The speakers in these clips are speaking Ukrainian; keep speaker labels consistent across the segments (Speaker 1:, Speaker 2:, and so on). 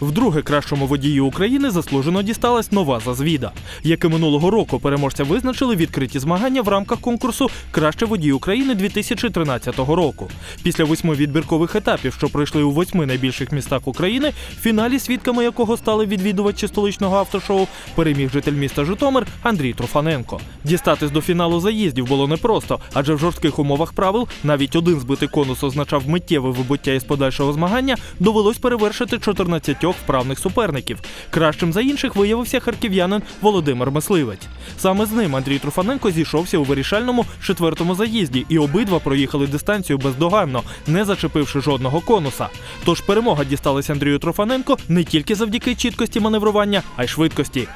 Speaker 1: Вдруге кращому водію України заслужено дісталась нова зазвіда, як і минулого року переможця визначили відкриті змагання в рамках конкурсу Краще водій України 2013 року. Після восьми відбіркових етапів, що пройшли у восьми найбільших містах України, в фіналі, свідками якого стали відвідувачі столичного автошоу, переміг житель міста Житомир Андрій Трофаненко. Дістатись до фіналу заїздів було непросто, адже в жорстких умовах правил навіть один збитий конус означав миттєве вибуття із подальшого змагання, довелось перевершити 14 вправних суперників. Кращим за інших виявився харків'янин Володимир Мисливець. Саме з ним Андрій Трофаненко зійшовся у вирішальному четвертому заїзді, і обидва проїхали дистанцію бездоганно, не зачепивши жодного конуса. Тож перемога дісталась Андрію Трофаненко не тільки завдяки чіткості маневрування, а й швидкості.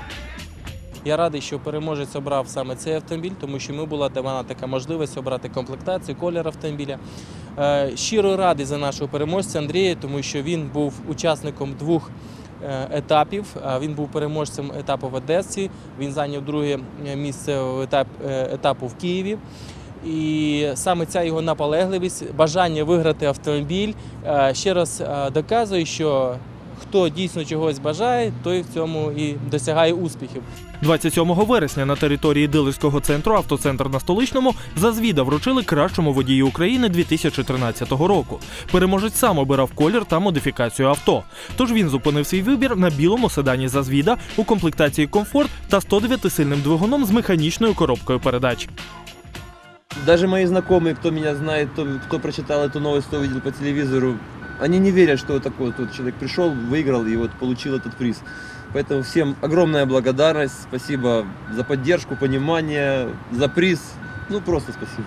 Speaker 2: Я радий, що переможець обрав саме цей автомобіль, тому що ми була давана така можливість обрати комплектацію, колір автомобіля. Е, Щиро радий за нашого переможця Андрія, тому що він був учасником двох е, етапів. Е, Він був переможцем етапу в Одесі. Він зайняв друге місце в етап, етапу в Києві. І саме ця його наполегливість, бажання виграти автомобіль ще раз доказує, що хто дійсно чогось бажає, той в цьому і досягає успіхів.
Speaker 1: 27 вересня на території дилерського центру автоцентр на столичному зазвіда вручили кращому водію України 2013 року. Переможець сам обирав колір та модифікацію авто. Тож він зупинив свій вибір на білому седані зазвіда у комплектації комфорт та 109-сильним двигуном з механічною коробкою передач.
Speaker 3: Даже мои знакомые, кто меня знает, кто, кто прочитал эту новость, кто видел по телевизору, они не верят, что вот такой вот человек пришел, выиграл и вот получил этот приз. Поэтому всем огромная благодарность, спасибо за поддержку, понимание, за приз. Ну, просто спасибо.